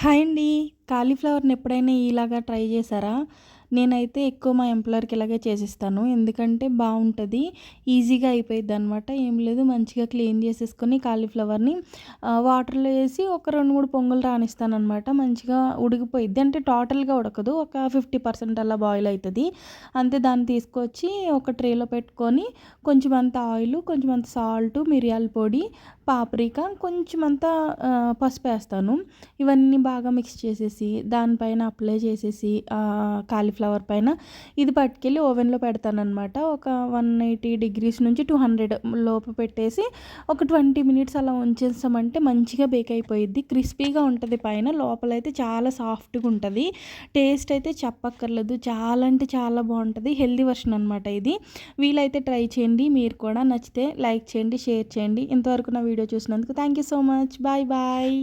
Hi అండి. కాలీఫ్లవర్ని ఎప్పుడైనా ఇలాగా ట్రై చేశారా? నేనైతే ఎక్కువ మా ఎంప్లాయర్కి ఇలాగే చేసిస్తాను. ఎందుకంటే బాగుంటుంది ఈజీగా అయిపోయింది అనమాట ఏం లేదు మంచిగా క్లీన్ చేసేసుకొని కాలీఫ్లవర్ని వాటర్లో వేసి ఒక రెండు మూడు పొంగులు రానిస్తాను అనమాట మంచిగా ఉడికిపోయిద్ది. అంటే టోటల్గా ఉడకదు. ఒక ఫిఫ్టీ పర్సెంట్ అలా బాయిల్ అవుతుంది అంతే దాన్ని తీసుకొచ్చి ఒక ట్రేలో పెట్టుకొని కొంచెం అంత ఆయిల్ కొంచెం అంత సాల్ట్ మిరియాల పొడి పాప్రికా కొంచెం అంతా పసుపు వేస్తాను ఇవన్నీ బాగా మిక్స్ చేసేసి దానిపైన అప్లై చేసేసి కాలీఫ్లవర్ పైన ఇది పట్టుకెళ్ళి ఓవెన్లో పెడతానమాట ఒక వన్ ఎయిటీ డిగ్రీస్ నుంచి టూ హండ్రెడ్ లోపు పెట్టేసి ఒక ట్వంటీ మినిట్స్ అలా ఉంచేసామంటే మంచిగా బేక్ అయిపోయిద్ది. క్రిస్పీగా ఉంటుంది పైన లోపలైతే చాలా సాఫ్ట్గా ఉంటుంది. టేస్ట్ అయితే చెప్పక్కర్లేదు. చాలా అంటే చాలా బాగుంటుంది. హెల్దీ వర్షన్ అనమాట ఇది. వీలైతే ట్రై చేయండి. మీరు కూడా నచ్చితే లైక్ చేయండి షేర్ చేయండి. ఇంతవరకు నా వీడియో చూసినందుకు thank you so much. Bye bye.